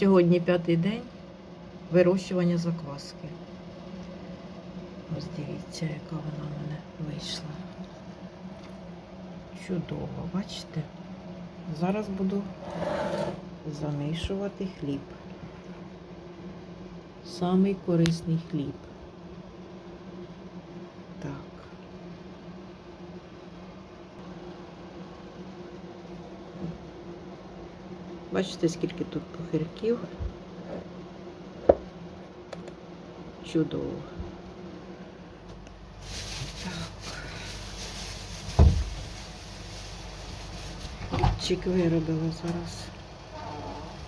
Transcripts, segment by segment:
Сьогодні п'ятий день вирощування закваски. Ось дивіться, яка вона в мене вийшла. Чудово, бачите? Зараз буду замішувати хліб. Самий корисний хліб. Так. Бачите, скільки тут похирків. Чудово. Так. Чик виробила зараз.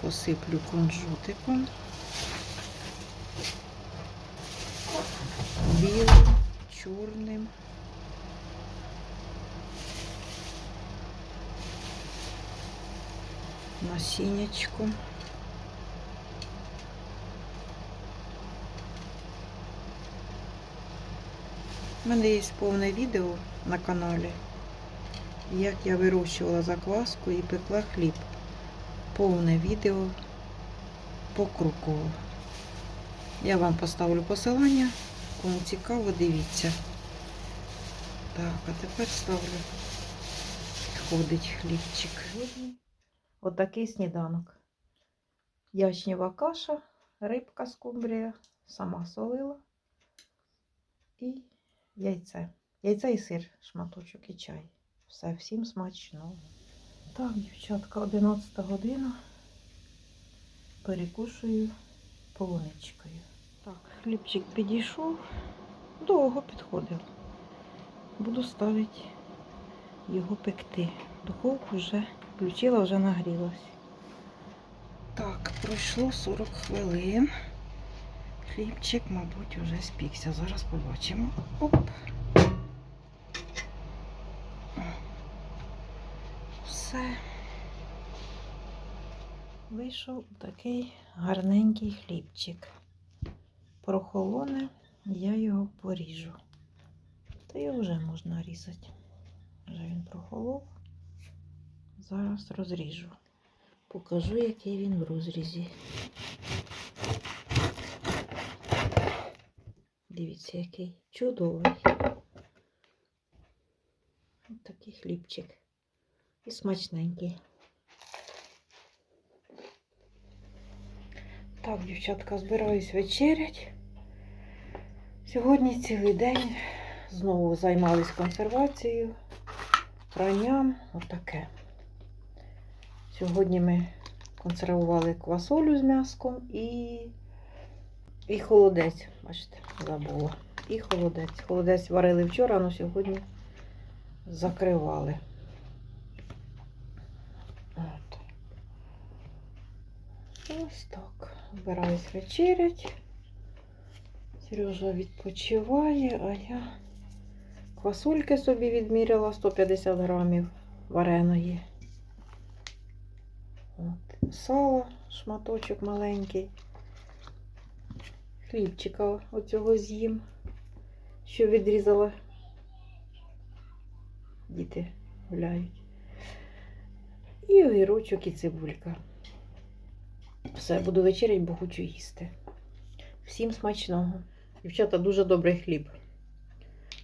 Посиплю кунжутиком. Білим, чорним. Насіннячку. У мене є повне відео на каналі, як я вирощувала закваску і пекла хліб. Повне відео покроково. Я вам поставлю посилання, кому цікаво, дивіться. Так, а тепер ставлю. Ходить хлібчик. Отакий сніданок. Ячнєва каша, рибка скумбрія, сама солила і яйце. Яйце і сир, шматочок і чай. Все, всім смачного. Так, дівчатка, 11 година. Перекушую полуничкою. Так, хлібчик підійшов, довго підходив. Буду ставити його пекти. Духовку вже включила, вже нагрілась. Так, пройшло 40 хвилин. Хлібчик, мабуть, вже спікся. Зараз побачимо. Оп. Все. Вийшов такий гарненький хлібчик. Прохолоне, я його поріжу. Та його вже можна різати. Вже він прохолов. Зараз розріжу. Покажу, який він в розрізі. Дивіться, який чудовий. Ось такий хлібчик. І смачненький. Так, дівчатка, збираюсь вечерять. Сьогодні цілий день знову займались консервацією, пранням, отаке. Сьогодні ми консервували квасолю з м'яском і, і холодець. Бачите, забула. І холодець. Холодець варили вчора, але сьогодні закривали. От. Ось так. Збираюсь вечерять. Сережа відпочиває, а я квасольки собі відміряла 150 грамів вареної. От. Сало, шматочок маленький. Хлібчика оцього з'їм, що відрізала. Діти гуляють. І огірочок, і цибулька. Все, буду вечерять, бо хочу їсти. Всім смачного. Дівчата, дуже добрий хліб.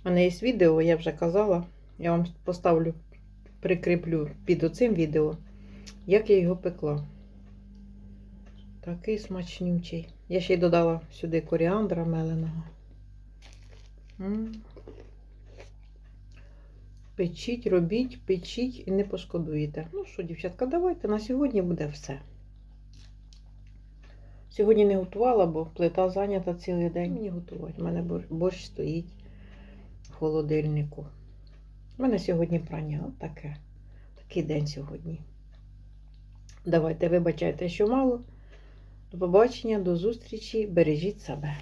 У мене є відео, я вже казала. Я вам поставлю, прикріплю під оцим відео, як я його пекла. Такий смачнючий. Я ще й додала сюди коріандра меленого. Печіть, робіть, печіть і не пошкодуєте. Ну що, дівчатка, давайте на сьогодні буде все. Сьогодні не готувала, бо плита зайнята цілий день. Мені готувати. У мене борщ стоїть в холодильнику. У мене сьогодні прання. От таке. Такий день сьогодні. Давайте, вибачайте, що мало. До побачення, до зустрічі. Бережіть себе.